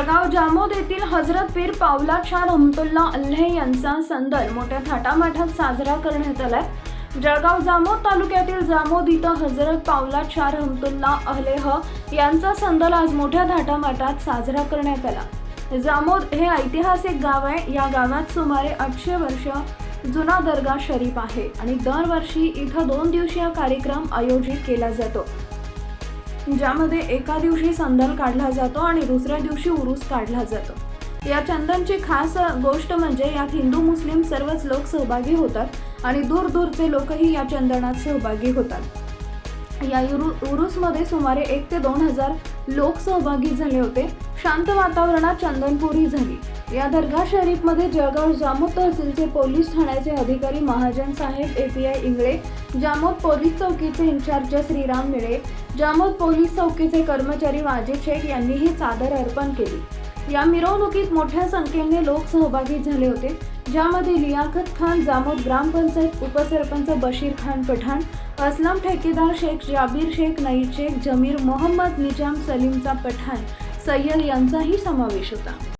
जळगाव जामोद हजरत पीर पावला शाह रहमतुल्ला अल्हे यांचा संदल मोठ्या थाटामाठात साजरा करण्यात आलाय. जळगाव जामोद तालुक्यातील जामोद इथं हजरत पावला शाह रहमतुल्ला अल्लेह यांचा संदल आज मोठ्या थाटामाटात साजरा करण्यात आला. जामोद हे ऐतिहासिक गाव आहे. या गावात सुमारे आठशे वर्ष जुना दर्गा शरीफ आहे आणि दरवर्षी इथं दोन दिवसीय कार्यक्रम आयोजित केला जातो. ज्यामध्ये एका दिवशी संदल काढला जातो आणि दुसऱ्या दिवशी उरूस काढला जातो. या चंदनची खास गोष्ट म्हणजे यात हिंदू मुस्लिम सर्वच लोक सहभागी होतात आणि दूर दूरचे लोकही या चंदनात सहभागी होतात. या उरु उरूसमध्ये सुमारे एक ते दोन हजार लोक सहभागी झाले होते. शांत वातावरणात चंदनपुरी झाली. या दर्गा शरीफमध्ये जळगाव जामोद तहसीलचे पोलीस ठाण्याचे अधिकारी महाजन साहेब एपीआय इंगळे जामोद पोलीस चौकीचे इन्चार्ज श्रीराम मिळे जामोद पोलीस चौकीचे कर्मचारी वाजे शेख यांनीही चादर अर्पण केली. या मिरवणुकीत मोठ्या संख्येने लोक सहभागी झाले होते ज्यामध्ये लियाकत खान जामोद ग्रामपंचायत उपसरपंच बशीर खान पठाण असलम ठेकेदार शेख जाबीर शेख नईद शेख जमीर मोहम्मद निजाम सलीमचा पठाण सय्यद यांचाही समावेश होता.